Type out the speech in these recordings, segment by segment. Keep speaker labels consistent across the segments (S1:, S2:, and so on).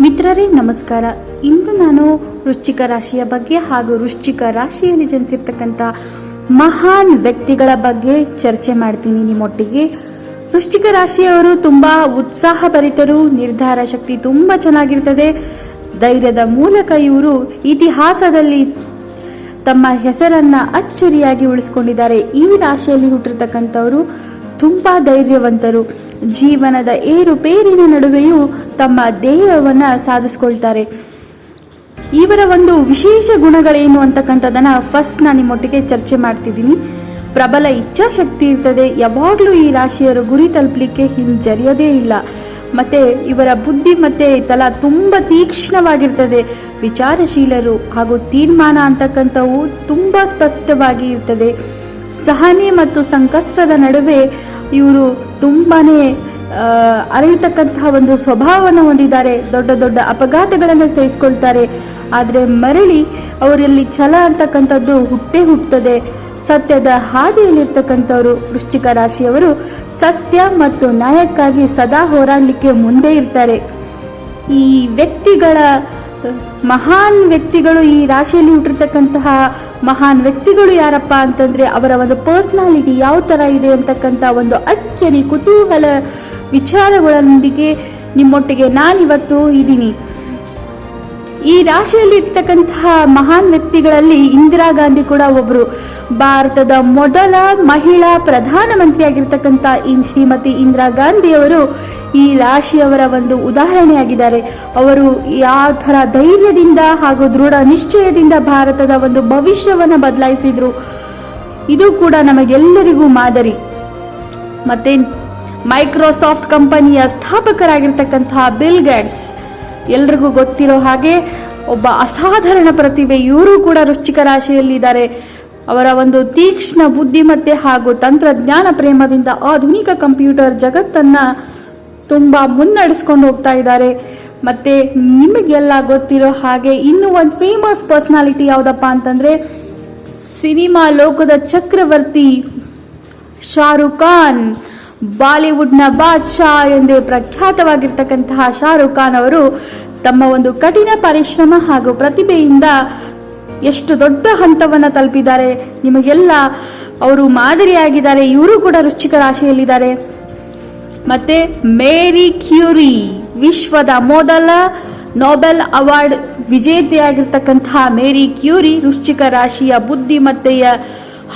S1: ಮಿತ್ರರೇ, ನಮಸ್ಕಾರ. ಇಂದು ನಾನು ವೃಶ್ಚಿಕ ರಾಶಿಯ ಬಗ್ಗೆ ಹಾಗೂ ವೃಶ್ಚಿಕ ರಾಶಿಯಲ್ಲಿ ಜನಿಸಿರ್ತಕ್ಕಂಥ ಮಹಾನ್ ವ್ಯಕ್ತಿಗಳ ಬಗ್ಗೆ ಚರ್ಚೆ ಮಾಡ್ತೀನಿ ನಿಮ್ಮೊಟ್ಟಿಗೆ. ವೃಶ್ಚಿಕ ರಾಶಿಯವರು ತುಂಬಾ ಉತ್ಸಾಹಭರಿತರು, ನಿರ್ಧಾರ ಶಕ್ತಿ ತುಂಬಾ ಚೆನ್ನಾಗಿರ್ತದೆ. ಧೈರ್ಯದ ಮೂಲಕ ಇವರು ಇತಿಹಾಸದಲ್ಲಿ ತಮ್ಮ ಹೆಸರನ್ನ ಅಚ್ಚರಿಯಾಗಿ ಉಳಿಸ್ಕೊಂಡಿದ್ದಾರೆ. ಈ ರಾಶಿಯಲ್ಲಿ ಹುಟ್ಟಿರ್ತಕ್ಕಂಥವರು ತುಂಬಾ ಧೈರ್ಯವಂತರು. ಜೀವನದ ಏರುಪೇರಿನ ನಡುವೆಯೂ ತಮ್ಮ ಧ್ಯೇಯವನ್ನ ಸಾಧಿಸ್ಕೊಳ್ತಾರೆ. ಇವರ ಒಂದು ವಿಶೇಷ ಗುಣಗಳೇನು ಅಂತಕ್ಕಂಥದ್ದನ್ನು ಫಸ್ಟ್ ನಾನು ನಿಮ್ಮೊಟ್ಟಿಗೆ ಚರ್ಚೆ ಮಾಡ್ತಿದ್ದೀನಿ. ಪ್ರಬಲ ಇಚ್ಛಾಶಕ್ತಿ ಇರ್ತದೆ, ಯಾವಾಗಲೂ ಈ ರಾಶಿಯರು ಗುರಿ ತಲುಪಲಿಕ್ಕೆ ಹಿಂಜರಿಯದೇ ಇಲ್ಲ. ಮತ್ತೆ ಇವರ ಬುದ್ಧಿ ಮತ್ತೆ ತಲಾ ತುಂಬ ತೀಕ್ಷ್ಣವಾಗಿರ್ತದೆ. ವಿಚಾರಶೀಲರು ಹಾಗೂ ತೀರ್ಮಾನ ಅಂತಕ್ಕಂಥವು ತುಂಬ ಸ್ಪಷ್ಟವಾಗಿ ಇರ್ತದೆ. ಸಹನೆ ಮತ್ತು ಸಂಕಷ್ಟದ ನಡುವೆ ಇವರು ತುಂಬಾನೇ ಅರಿಯತಕ್ಕಂತಹ ಒಂದು ಸ್ವಭಾವವನ್ನು ಹೊಂದಿದ್ದಾರೆ. ದೊಡ್ಡ ದೊಡ್ಡ ಅಪಘಾತಗಳನ್ನು ಸಹಿಸ್ಕೊಳ್ತಾರೆ. ಆದರೆ ಮರಳಿ ಅವರಲ್ಲಿ ಛಲ ಅಂತಕ್ಕಂಥದ್ದು ಹುಟ್ಟೇ ಹುಟ್ಟುತ್ತದೆ. ಸತ್ಯದ ಹಾದಿಯಲ್ಲಿರ್ತಕ್ಕಂಥವರು ವೃಶ್ಚಿಕ ರಾಶಿಯವರು ಸತ್ಯ ಮತ್ತು ನ್ಯಾಯಕ್ಕಾಗಿ ಸದಾ ಹೋರಾಡಲಿಕ್ಕೆ ಮುಂದೆ ಇರ್ತಾರೆ. ಈ ವ್ಯಕ್ತಿಗಳ ಮಹಾನ್ ವ್ಯಕ್ತಿಗಳು ಈ ರಾಶಿಯಲ್ಲಿ ಹುಟ್ಟಿರ್ತಕ್ಕಂತಹ ಮಹಾನ್ ವ್ಯಕ್ತಿಗಳು ಯಾರಪ್ಪ ಅಂತಂದ್ರೆ ಅವರ ಒಂದು ಪರ್ಸ್ನಾಲಿಟಿ ಯಾವ ತರ ಇದೆ ಅಂತಕ್ಕಂಥ ಒಂದು ಅಚ್ಚರಿ ಕುತೂಹಲ ವಿಚಾರಗಳೊಂದಿಗೆ ನಿಮ್ಮೊಟ್ಟಿಗೆ ನಾನಿವತ್ತು ಇದ್ದೀನಿ. ಈ ರಾಶಿಯಲ್ಲಿ ಇರ್ತಕ್ಕಂತಹ ಮಹಾನ್ ವ್ಯಕ್ತಿಗಳಲ್ಲಿ ಇಂದಿರಾ ಗಾಂಧಿ ಕೂಡ ಒಬ್ರು. ಭಾರತದ ಮೊದಲ ಮಹಿಳಾ ಪ್ರಧಾನಮಂತ್ರಿಯಾಗಿರ್ತಕ್ಕಂಥ ಈ ಶ್ರೀಮತಿ ಇಂದಿರಾ ಗಾಂಧಿ ಅವರು ಈ ರಾಶಿಯವರ ಒಂದು ಉದಾಹರಣೆಯಾಗಿದ್ದಾರೆ. ಅವರು ಯಾವ ಥರ ಧೈರ್ಯದಿಂದ ಹಾಗೂ ದೃಢ ನಿಶ್ಚಯದಿಂದ ಭಾರತದ ಒಂದು ಭವಿಷ್ಯವನ್ನು ಬದಲಾಯಿಸಿದ್ರು. ಇದು ಕೂಡ ನಮಗೆಲ್ಲರಿಗೂ ಮಾದರಿ. ಮತ್ತೆ ಮೈಕ್ರೋಸಾಫ್ಟ್ ಕಂಪನಿಯ ಸ್ಥಾಪಕರಾಗಿರ್ತಕ್ಕಂತಹ ಬಿಲ್ ಗೇಟ್ಸ್. ಎಲ್ರಿಗೂ ಗೊತ್ತಿರೋ ಹಾಗೆ ಒಬ್ಬ ಅಸಾಧಾರಣ ಪ್ರತಿಭೆ ಇವರು ಕೂಡ ರುಚಿಕ ರಾಶಿಯಲ್ಲಿದ್ದಾರೆ. ಅವರ ಒಂದು ತೀಕ್ಷ್ಣ ಬುದ್ಧಿಮತ್ತೆ ಹಾಗೂ ತಂತ್ರಜ್ಞಾನ ಪ್ರೇಮದಿಂದ ಆಧುನಿಕ ಕಂಪ್ಯೂಟರ್ ಜಗತ್ತನ್ನ ತುಂಬಾ ಮುನ್ನಡೆಸ್ಕೊಂಡು ಹೋಗ್ತಾ ಇದ್ದಾರೆ. ಮತ್ತೆ ನಿಮಗೆಲ್ಲ ಗೊತ್ತಿರೋ ಹಾಗೆ ಇನ್ನೂ ಒಂದು ಫೇಮಸ್ ಪರ್ಸ್ನಾಲಿಟಿ ಯಾವುದಪ್ಪ ಅಂತಂದ್ರೆ ಸಿನಿಮಾ ಲೋಕದ ಚಕ್ರವರ್ತಿ ಶಾರುಖ್ ಖಾನ್. ಬಾಲಿವುಡ್ನ ಬಾದ್ಶಾ ಎಂದೇ ಪ್ರಖ್ಯಾತವಾಗಿರ್ತಕ್ಕಂತಹ ಶಾರುಖ್ ಖಾನ್ ಅವರು ತಮ್ಮ ಒಂದು ಕಠಿಣ ಪರಿಶ್ರಮ ಹಾಗೂ ಪ್ರತಿಭೆಯಿಂದ ಎಷ್ಟು ದೊಡ್ಡ ಹಂತವನ್ನ ತಲುಪಿದ್ದಾರೆ, ನಿಮಗೆಲ್ಲ ಅವರು ಮಾದರಿಯಾಗಿದ್ದಾರೆ, ಇವರು ಕೂಡ ರುಚಿಕ ರಾಶಿಯಲ್ಲಿದ್ದಾರೆ. ಮತ್ತೆ ಮೇರಿ ಕ್ಯೂರಿ, ವಿಶ್ವದ ಮೊದಲ ನೋಬೆಲ್ ಅವಾರ್ಡ್ ವಿಜೇತೆಯಾಗಿರ್ತಕ್ಕಂತಹ ಮೇರಿ ಕ್ಯೂರಿ ರುಚಿಕ ರಾಶಿಯ ಬುದ್ಧಿಮತ್ತೆಯ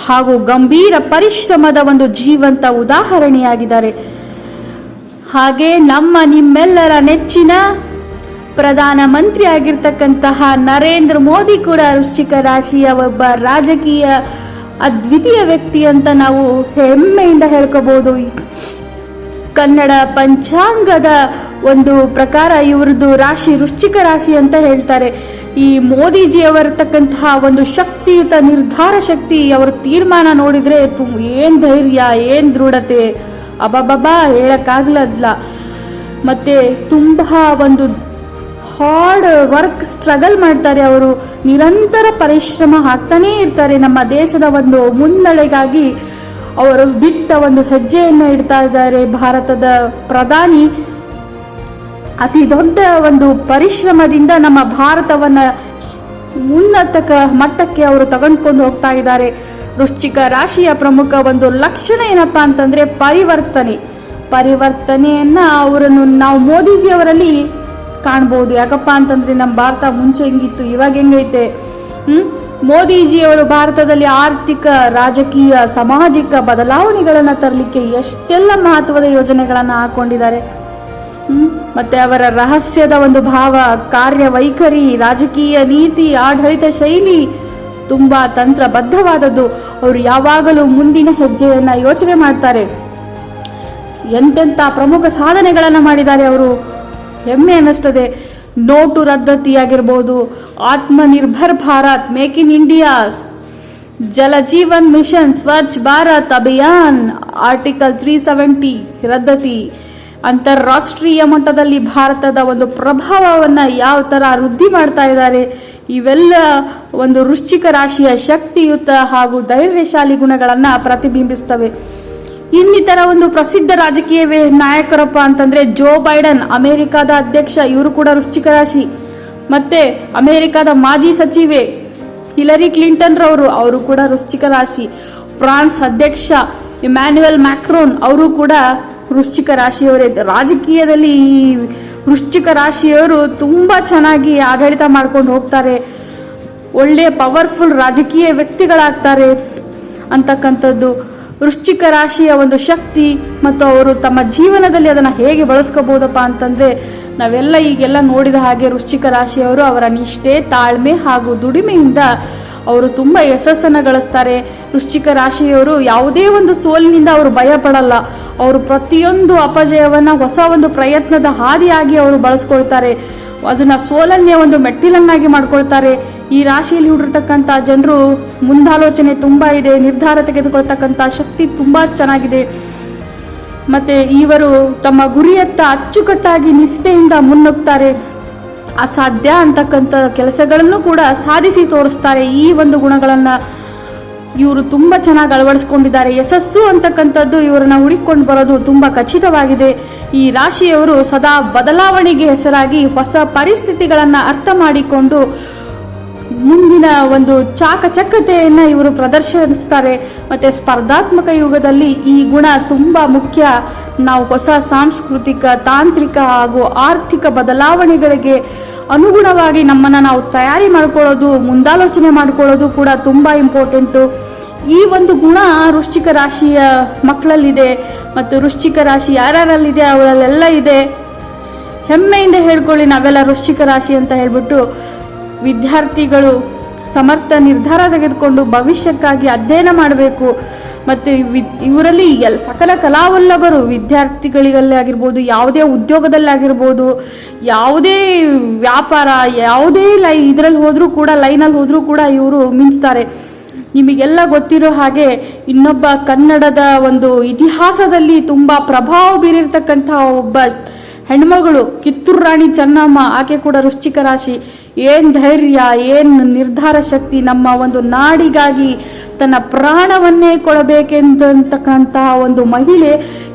S1: ಹಾಗೂ ಗಂಭೀರ ಪರಿಶ್ರಮದ ಒಂದು ಜೀವಂತ ಉದಾಹರಣೆಯಾಗಿದ್ದಾರೆ. ಹಾಗೆ ನಮ್ಮ ನಿಮ್ಮೆಲ್ಲರ ನೆಚ್ಚಿನ ಪ್ರಧಾನ ಮಂತ್ರಿ ಆಗಿರ್ತಕ್ಕಂತಹ ನರೇಂದ್ರ ಮೋದಿ ಕೂಡ ವೃಶ್ಚಿಕ ರಾಶಿಯ ಒಬ್ಬ ರಾಜಕೀಯ ಅದ್ವಿತೀಯ ವ್ಯಕ್ತಿ ಅಂತ ನಾವು ಹೆಮ್ಮೆಯಿಂದ ಹೇಳ್ಕೋಬಹುದು ಕನ್ನಡ ಪಂಚಾಂಗದ ಒಂದು ಪ್ರಕಾರ ಇವ್ರದ್ದು ರಾಶಿ ವೃಶ್ಚಿಕ ರಾಶಿ ಅಂತ ಹೇಳ್ತಾರೆ. ಈ ಮೋದಿಜಿಯವರತಕ್ಕಂತಹ ಒಂದು ಶಕ್ತಿಯುತ ನಿರ್ಧಾರ ಶಕ್ತಿ ಅವರ ತೀರ್ಮಾನ ನೋಡಿದ್ರೆ ಏನ್ ಧೈರ್ಯ, ಏನ್ ದೃಢತೆ, ಅಬಬಬಾ ಹೇಳಕ್ಕಾಗ್ಲಲ್ಲ ಮತ್ತೆ ತುಂಬಾ ಒಂದು ಹಾರ್ಡ್ ವರ್ಕ್ ಸ್ಟ್ರಗಲ್ ಮಾಡ್ತಾರೆ ಅವರು. ನಿರಂತರ ಪರಿಶ್ರಮ ಹಾಕ್ತಾನೇ ಇರ್ತಾರೆ ನಮ್ಮ ದೇಶದ ಒಂದು ಮುನ್ನಡೆಗಾಗಿ ಅವರು ದಿಟ್ಟ ಒಂದು ಹೆಜ್ಜೆಯನ್ನು ಇಡ್ತಾ ಇದ್ದಾರೆ. ಭಾರತದ ಪ್ರಧಾನಿ ಅತಿ ದೊಡ್ಡ ಒಂದು ಪರಿಶ್ರಮದಿಂದ ನಮ್ಮ ಭಾರತವನ್ನ ಉನ್ನತ ಮಟ್ಟಕ್ಕೆ ಅವರು ತಗೊಂಡ್ಕೊಂಡು ಹೋಗ್ತಾ ಇದ್ದಾರೆ. ವೃಶ್ಚಿಕ ರಾಶಿಯ ಪ್ರಮುಖ ಒಂದು ಲಕ್ಷಣ ಏನಪ್ಪಾ ಅಂತಂದ್ರೆ ಪರಿವರ್ತನೆ. ಪರಿವರ್ತನೆಯನ್ನ ಅವರನ್ನು ನಾವು ಮೋದಿಜಿಯವರಲ್ಲಿ ಕಾಣ್ಬೋದು. ಯಾಕಪ್ಪ ಅಂತಂದ್ರೆ ನಮ್ಮ ಭಾರತ ಮುಂಚೆ ಹೆಂಗಿತ್ತು? ಇವಾಗ ಹೆಂಗೈತೆ? ಹ್ಞೂ ಮೋದಿಜಿಯವರು ಭಾರತದಲ್ಲಿ ಆರ್ಥಿಕ, ರಾಜಕೀಯ, ಸಾಮಾಜಿಕ ಬದಲಾವಣೆಗಳನ್ನು ತರಲಿಕ್ಕೆ ಎಷ್ಟೆಲ್ಲ ಮಹತ್ವದ ಯೋಜನೆಗಳನ್ನು ಹಾಕೊಂಡಿದ್ದಾರೆ? ಹ್ಮ್? ಮತ್ತೆ ಅವರ ರಹಸ್ಯದ ಒಂದು ಭಾವ ಕಾರ್ಯವೈಖರಿ ರಾಜಕೀಯ ನೀತಿ, ಆಡಳಿತ ಶೈಲಿ ತುಂಬಾ ತಂತ್ರಬದ್ಧವಾದದ್ದು. ಅವರು ಯಾವಾಗಲೂ ಮುಂದಿನ ಹೆಜ್ಜೆಯನ್ನು ಯೋಚನೆ ಮಾಡ್ತಾರೆ. ಎಂತೆಂಥ ಪ್ರಮುಖ ಸಾಧನೆಗಳನ್ನು ಮಾಡಿದ್ದಾರೆ ಅವರು. ಹೆಮ್ಮೆ ಅನ್ನಿಸ್ತದೆ. Note ರದ್ದತಿಯಾಗಿರ್ಬೋದು, Atmanirbhar Bharat, make in India, Jal Jeevan mission, Swachh Bharat Abhiyan, article three seventy ರದ್ದತಿ. ಅಂತಾರಾಷ್ಟ್ರೀಯ ಮಟ್ಟದಲ್ಲಿ ಭಾರತದ ಒಂದು ಪ್ರಭಾವವನ್ನು ಯಾವ ಥರ ವೃದ್ಧಿ ಮಾಡ್ತಾ ಇದ್ದಾರೆ, ಇವೆಲ್ಲ ಒಂದು ವೃಶ್ಚಿಕ ರಾಶಿಯ ಶಕ್ತಿಯುತ ಹಾಗೂ ಧೈರ್ಯಶಾಲಿ ಗುಣಗಳನ್ನು ಪ್ರತಿಬಿಂಬಿಸ್ತವೆ. ಇನ್ನಿತರ ಒಂದು ಪ್ರಸಿದ್ಧ ರಾಜಕೀಯ ನಾಯಕರಪ್ಪ ಅಂತಂದ್ರೆ ಜೋ ಬೈಡನ್, ಅಮೆರಿಕಾದ ಅಧ್ಯಕ್ಷ, ಇವರು ಕೂಡ ವೃಶ್ಚಿಕ ರಾಶಿ. ಮತ್ತೆ ಅಮೆರಿಕಾದ ಮಾಜಿ ಸಚಿವೆ ಹಿಲರಿ ಕ್ಲಿಂಟನ್ ರವರು ಅವರು ಕೂಡ ರುಚಿಕ ರಾಶಿ. ಫ್ರಾನ್ಸ್ ಅಧ್ಯಕ್ಷ ಇಮ್ಯಾನ್ಯುಯಲ್ ಮ್ಯಾಕ್ರೋನ್, ಅವರು ಕೂಡ ವೃಶ್ಚಿಕ ರಾಶಿಯವರೇ, ರಾಜಕೀಯದಲ್ಲಿ ಈ ವೃಶ್ಚಿಕ ರಾಶಿಯವರು ತುಂಬ ಚೆನ್ನಾಗಿ ಆಡಳಿತ ಮಾಡ್ಕೊಂಡು ಹೋಗ್ತಾರೆ. ಒಳ್ಳೆಯ ಪವರ್ಫುಲ್ ರಾಜಕೀಯ ವ್ಯಕ್ತಿಗಳಾಗ್ತಾರೆ ಅಂತಕ್ಕಂಥದ್ದು. ವೃಶ್ಚಿಕ ರಾಶಿಯ ಒಂದು ಶಕ್ತಿ ಮತ್ತು ಅವರು ತಮ್ಮ ಜೀವನದಲ್ಲಿ ಅದನ್ನು ಹೇಗೆ ಬಳಸ್ಕೋಬೋದಪ್ಪ ಅಂತಂದರೆ, ನಾವೆಲ್ಲ ಈಗೆಲ್ಲ ನೋಡಿದ ಹಾಗೆ ವೃಶ್ಚಿಕ ರಾಶಿಯವರು ಅವರ ನಿಷ್ಠೆ, ತಾಳ್ಮೆ ಹಾಗೂ ದುಡಿಮೆಯಿಂದ ಅವರು ತುಂಬ ಯಶಸ್ಸನ್ನು ಗಳಿಸ್ತಾರೆ. ವೃಶ್ಚಿಕ ರಾಶಿಯವರು ಯಾವುದೇ ಒಂದು ಸೋಲಿನಿಂದ ಅವರು ಭಯ ಪಡಲ್ಲ ಅವರು ಪ್ರತಿಯೊಂದು ಅಪಜಯವನ್ನು ಹೊಸ ಒಂದು ಪ್ರಯತ್ನದ ಹಾದಿಯಾಗಿ ಅವರು ಬಳಸ್ಕೊಳ್ತಾರೆ. ಅದನ್ನು ಸೋಲನ್ನೇ ಒಂದು ಮೆಟ್ಟಿಲನ್ನಾಗಿ ಮಾಡ್ಕೊಳ್ತಾರೆ. ಈ ರಾಶಿಯಲ್ಲಿ ಹುಟ್ಟಿರ್ತಕ್ಕಂಥ ಜನರು ಮುಂದಾಲೋಚನೆ ತುಂಬ ಇದೆ. ನಿರ್ಧಾರ ತೆಗೆದುಕೊಳ್ತಕ್ಕಂಥ ಶಕ್ತಿ ತುಂಬ ಚೆನ್ನಾಗಿದೆ. ಮತ್ತೆ ಇವರು ತಮ್ಮ ಗುರಿಯತ್ತ ಅಚ್ಚುಕಟ್ಟಾಗಿ ನಿಷ್ಠೆಯಿಂದ ಮುನ್ನುಗ್ತಾರೆ. ಅಸಾಧ್ಯ ಅಂತಕ್ಕಂಥ ಕೆಲಸಗಳನ್ನು ಕೂಡ ಸಾಧಿಸಿ ತೋರಿಸ್ತಾರೆ ಈ ಒಂದು ಗುಣಗಳನ್ನ. ಇವರು ತುಂಬ ಚೆನ್ನಾಗಿ ಅಳವಡಿಸ್ಕೊಂಡಿದ್ದಾರೆ. ಯಶಸ್ಸು ಅಂತಕ್ಕಂಥದ್ದು ಇವರನ್ನ ಹುಡುಕಿಕೊಂಡು ಬರೋದು ತುಂಬಾ ಖಚಿತವಾಗಿದೆ. ಈ ರಾಶಿಯವರು ಸದಾ ಬದಲಾವಣೆಗೆ ಹೆಸರಾಗಿ ಹೊಸ ಪರಿಸ್ಥಿತಿಗಳನ್ನ ಅರ್ಥ ಮಾಡಿಕೊಂಡು ಮುಂದಿನ ಒಂದು ಚಾಕಚಕ್ಯತೆಯನ್ನ ಇವರು ಪ್ರದರ್ಶಿಸ್ತಾರೆ ಮತ್ತೆ ಸ್ಪರ್ಧಾತ್ಮಕ ಯುಗದಲ್ಲಿ ಈ ಗುಣ ತುಂಬಾ ಮುಖ್ಯ. ನಾವು ಹೊಸ ಸಾಂಸ್ಕೃತಿಕ, ತಾಂತ್ರಿಕ ಹಾಗೂ ಆರ್ಥಿಕ ಬದಲಾವಣೆಗಳಿಗೆ ಅನುಗುಣವಾಗಿ ನಮ್ಮನ್ನ ನಾವು ತಯಾರಿ ಮಾಡ್ಕೊಳ್ಳೋದು, ಮುಂದಾಲೋಚನೆ ಮಾಡ್ಕೊಳ್ಳೋದು ಕೂಡ ತುಂಬಾ ಇಂಪಾರ್ಟೆಂಟು ಈ ಒಂದು ಗುಣ ವೃಶ್ಚಿಕ ರಾಶಿಯ ಮಕ್ಕಳಲ್ಲಿದೆ ಮತ್ತು ವೃಶ್ಚಿಕ ರಾಶಿ ಯಾರ್ಯಾರಲ್ಲಿದೆ ಅವರಲ್ಲೆಲ್ಲ ಇದೆ. ಹೆಮ್ಮೆಯಿಂದ ಹೇಳ್ಕೊಳ್ಳಿ, ನಾವೆಲ್ಲ ವೃಶ್ಚಿಕ ರಾಶಿ ಅಂತ ಹೇಳ್ಬಿಟ್ಟು ವಿದ್ಯಾರ್ಥಿಗಳು ಸಮರ್ಥ ನಿರ್ಧಾರ ತೆಗೆದುಕೊಂಡು ಭವಿಷ್ಯಕ್ಕಾಗಿ ಅಧ್ಯಯನ ಮಾಡಬೇಕು. ಮತ್ತು ಇವರಲ್ಲಿ ಎಲ್, ಸಕಲ ಕಲಾವಲ್ಲಭರು ವಿದ್ಯಾರ್ಥಿಗಳಿಗಲ್ಲೇ ಆಗಿರ್ಬೋದು, ಯಾವುದೇ ಉದ್ಯೋಗದಲ್ಲಾಗಿರ್ಬೋದು ಯಾವುದೇ ವ್ಯಾಪಾರ, ಯಾವುದೇ ಲೈ, ಇದರಲ್ಲಿ ಹೋದರೂ ಕೂಡ, ಲೈನಲ್ಲಿ ಹೋದರೂ ಕೂಡ ಇವರು ಮಿಂಚ್ತಾರೆ. ನಿಮಗೆಲ್ಲ ಗೊತ್ತಿರೋ ಹಾಗೆ ಇನ್ನೊಬ್ಬ ಕನ್ನಡದ ಒಂದು ಇತಿಹಾಸದಲ್ಲಿ ತುಂಬ ಪ್ರಭಾವ ಬೀರಿರ್ತಕ್ಕಂಥ ಒಬ್ಬ ಹೆಣ್ಮಗಳು, ಕಿತ್ತೂರು ರಾಣಿ ಚೆನ್ನಮ್ಮ, ಆಕೆ ಕೂಡ ವೃಶ್ಚಿಕ ರಾಶಿ. ಏನು ಧೈರ್ಯ, ಏನು ನಿರ್ಧಾರ ಶಕ್ತಿ, ನಮ್ಮ ಒಂದು ನಾಡಿಗಾಗಿ ತನ್ನ ಪ್ರಾಣವನ್ನೇ ಕೊಡಬೇಕೆಂದಂತಕ್ಕಂತಹ ಒಂದು ಮಹಿಳೆ,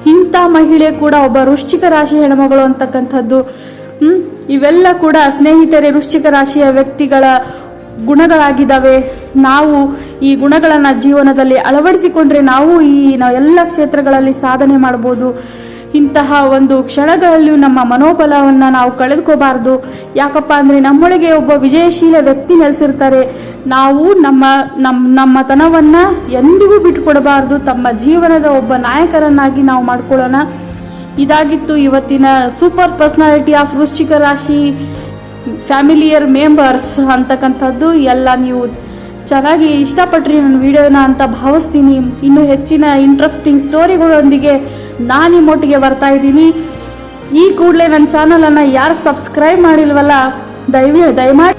S1: ಇಂಥ ಮಹಿಳೆ ಕೂಡ ಒಬ್ಬ ವೃಶ್ಚಿಕ ರಾಶಿ ಹೆಣ್ಮಗಳು ಅಂತಕ್ಕಂಥದ್ದು. ಇವೆಲ್ಲ ಕೂಡ ಸ್ನೇಹಿತರೆ, ವೃಶ್ಚಿಕ ರಾಶಿಯ ವ್ಯಕ್ತಿಗಳ ಗುಣಗಳಾಗಿದ್ದಾವೆ. ನಾವು ಈ ಗುಣಗಳನ್ನು ಜೀವನದಲ್ಲಿ ಅಳವಡಿಸಿಕೊಂಡ್ರೆ ನಾವು ಈ ನಾವು ಎಲ್ಲ ಕ್ಷೇತ್ರಗಳಲ್ಲಿ ಸಾಧನೆ ಮಾಡ್ಬೋದು. ಇಂತಹ ಒಂದು ಕ್ಷಣಗಳಲ್ಲೂ ನಮ್ಮ ಮನೋಬಲವನ್ನು ನಾವು ಕಳೆದುಕೋಬಾರ್ದು. ಯಾಕಪ್ಪ ಅಂದರೆ ನಮ್ಮೊಳಗೆ ಒಬ್ಬ ವಿಜಯಶೀಲ ವ್ಯಕ್ತಿ ನೆಲೆಸಿರ್ತಾರೆ. ನಾವು ನಮ್ಮ ನಮ್ಮ ನಮ್ಮತನವನ್ನು ಎಂದಿಗೂ ಬಿಟ್ಟುಕೊಡಬಾರ್ದು. ತಮ್ಮ ಜೀವನದ ಒಬ್ಬ ನಾಯಕರನ್ನಾಗಿ ನಾವು ಮಾಡಿಕೊಳ್ಳೋಣ. ಇದಾಗಿತ್ತು ಇವತ್ತಿನ ಸೂಪರ್ ಪರ್ಸ್ನಾಲಿಟಿ ಆಫ್ ವೃಶ್ಚಿಕ ರಾಶಿ ಫ್ಯಾಮಿಲಿಯರ್ ಮೆಂಬರ್ಸ್ ಅಂತಕ್ಕಂಥದ್ದು. ಎಲ್ಲ ನೀವು ಚೆನ್ನಾಗಿ ಇಷ್ಟಪಟ್ರಿ ನನ್ನ ವಿಡಿಯೋನ ಅಂತ ಭಾವಿಸ್ತೀನಿ. ಇನ್ನು ಹೆಚ್ಚಿನ ಇಂಟ್ರೆಸ್ಟಿಂಗ್ ಸ್ಟೋರಿಗಳೊಂದಿಗೆ ನಾನು ನಿಮ್ಮೊಟ್ಟಿಗೆ ಬರ್ತಾ ಇದ್ದೀನಿ. ಈ ಕೂಡಲೇ ನನ್ನ ಚಾನಲನ್ನು ಯಾರು ಸಬ್ಸ್ಕ್ರೈಬ್ ಮಾಡಿಲ್ವಲ್ಲ ದಯವಿ ದಯಮಾಡಿ